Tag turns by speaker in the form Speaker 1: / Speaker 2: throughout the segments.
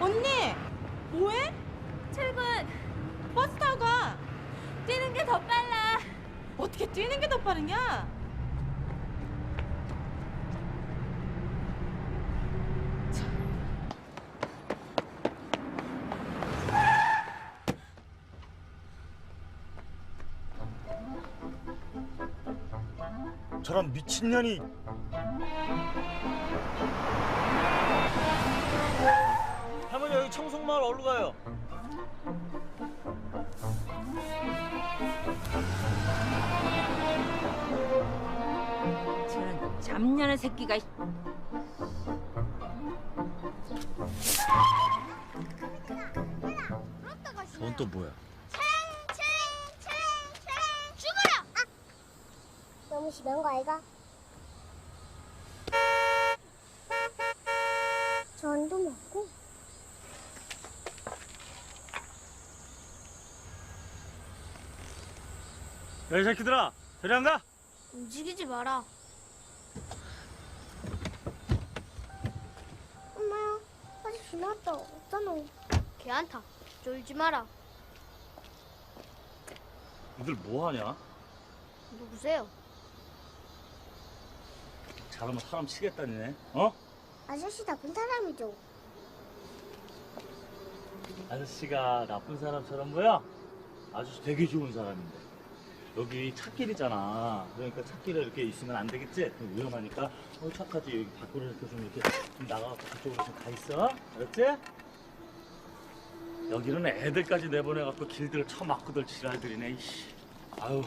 Speaker 1: 언니 뭐해?
Speaker 2: 출근
Speaker 1: 버스 타고 가.
Speaker 2: 뛰는 게 더 빨라.
Speaker 1: 어떻게 뛰는 게 더 빠르냐?
Speaker 3: 저런 미친년이 어디로 가요?
Speaker 2: 저런 잡년의 새끼가.
Speaker 3: 저건 또 뭐야?
Speaker 4: 죽어라! 아! 너무 심한 거 아이가?
Speaker 3: 야이 새끼들아 저리 안 가?
Speaker 4: 움직이지 마라. 엄마야, 아직 지났다. 없잖아. 걔한타. 쫄지 마라.
Speaker 3: 니들 뭐하냐?
Speaker 4: 누구세요?
Speaker 3: 잘하면 사람 치겠다니네 어?
Speaker 4: 아저씨 나쁜 사람이죠.
Speaker 3: 아저씨가 나쁜 사람처럼 보여? 아저씨 되게 좋은 사람인데 여기 찻길이잖아 그러니까 찻길에 이렇게 있으면 안 되겠지? 위험하니까 어 착하지 여기 밖으로 이렇게 좀 이렇게 좀 나가서 그쪽으로 좀 가 있어 알았지? 여기는 애들까지 내보내갖고 길들을 쳐막고들 지랄들이네 이씨 아유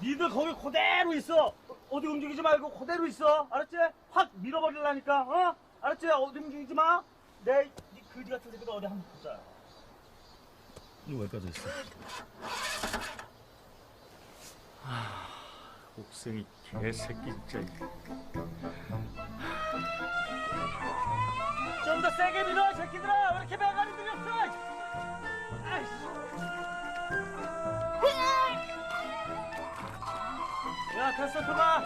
Speaker 3: 니들 거기 그대로 있어 어디 움직이지 말고 그대로 있어 알았지? 확 밀어버리려니까 어? 알았지? 어디 움직이지 마. 내이 그지 같은 새끼들 어디 한번 보자. 이거 왜 빠져 있어? 아, 옥생이 개새끼 진짜. 좀더 세게 밀어, 이 새끼들아. 왜 이렇게 배가리 들였어? 아이씨. 야, 됐어, 그만.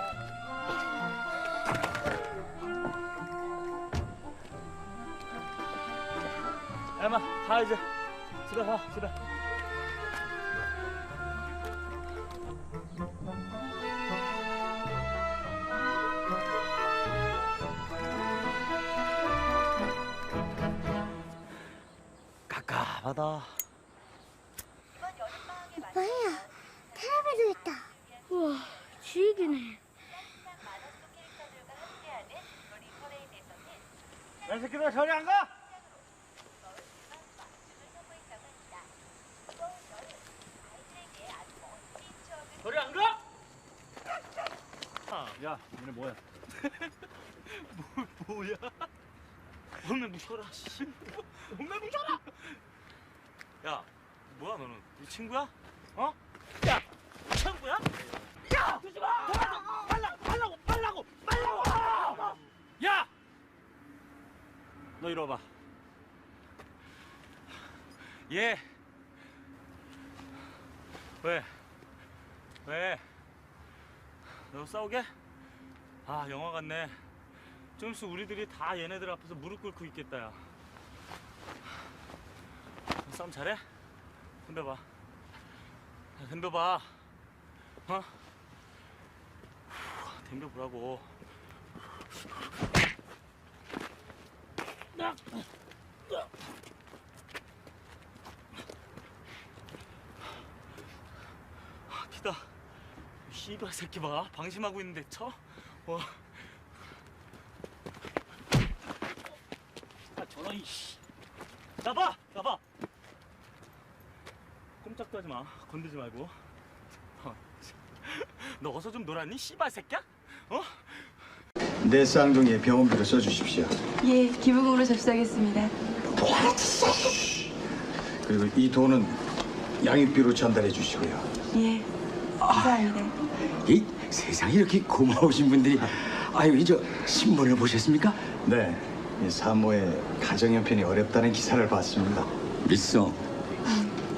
Speaker 3: 야마 가 이제 집에 가 집에 깝깝하다
Speaker 4: 오빠야, 테레비도 있다. 우와, 지기네.
Speaker 3: 야 새끼들 저리 안 가? 저리 안 가? 아, 야, 너네 뭐야? 뭐, 뭐야? 몸매 뭉쳐라, 씨. 몸매 뭉쳐라! 야, 뭐야, 너는? 우리 친구야? 어? 야, 친구야? 야! 두지 마! 빨라고, 빨라고, 빨라고, 빨라고! 야! 너 이리 와봐. 얘. 왜? 왜? 너 싸우게? 아, 영화 같네. 좀 있으면 우리들이 다 얘네들 앞에서 무릎 꿇고 있겠다, 야. 너 싸움 잘해? 덤벼봐. 야, 덤벼봐. 어? 후, 덤벼보라고. 아. 씨발 새끼 봐. 방심하고 있는데 쳐? 와. 아, 저런 이씨. 나봐, 나봐. 꼼짝도 하지 마. 건들지 말고. 어, 참. 너 어서 좀 놀았니? 씨발 새끼야? 어?
Speaker 5: 내 쌍둥이의 병원비로 써주십시오.
Speaker 6: 예, 기부금으로 접수하겠습니다.
Speaker 5: 그리고 이 돈은 양육비로 전달해 주시고요.
Speaker 6: 예, 감사합니다.
Speaker 7: 이 세상에 이렇게 고마우신 분들이 아유 이저 신문을 보셨습니까?
Speaker 5: 네, 이 사모의 가정 형편이 어렵다는 기사를 봤습니다.
Speaker 7: 믿소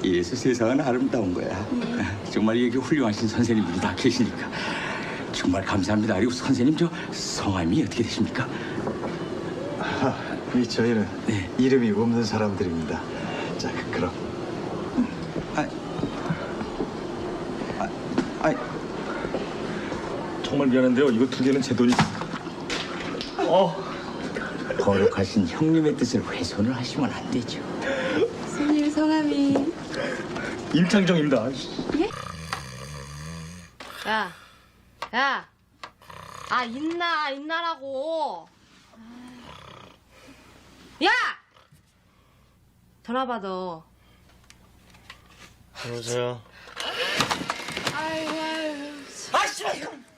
Speaker 7: 이래서 세상은 아름다운 거야 정말 여기 훌륭하신 선생님들이 다 계시니까 정말 감사합니다. 그리고 선생님 저 성함이 어떻게 되십니까?
Speaker 5: 아, 이 저희는
Speaker 7: 네.
Speaker 5: 이름이 없는 사람들입니다. 자, 그럼
Speaker 7: 아, 아,
Speaker 3: 정말 미안한데요. 이거 두 개는 제 돈이. 어.
Speaker 7: 거룩하신 형님의 뜻을 훼손을 하시면 안 되죠.
Speaker 6: 손님 성함이
Speaker 3: 임창정입니다.
Speaker 8: 야, 야, 아 있나 있나라고. 야, 전화 받아.
Speaker 3: 여보세요.
Speaker 8: 아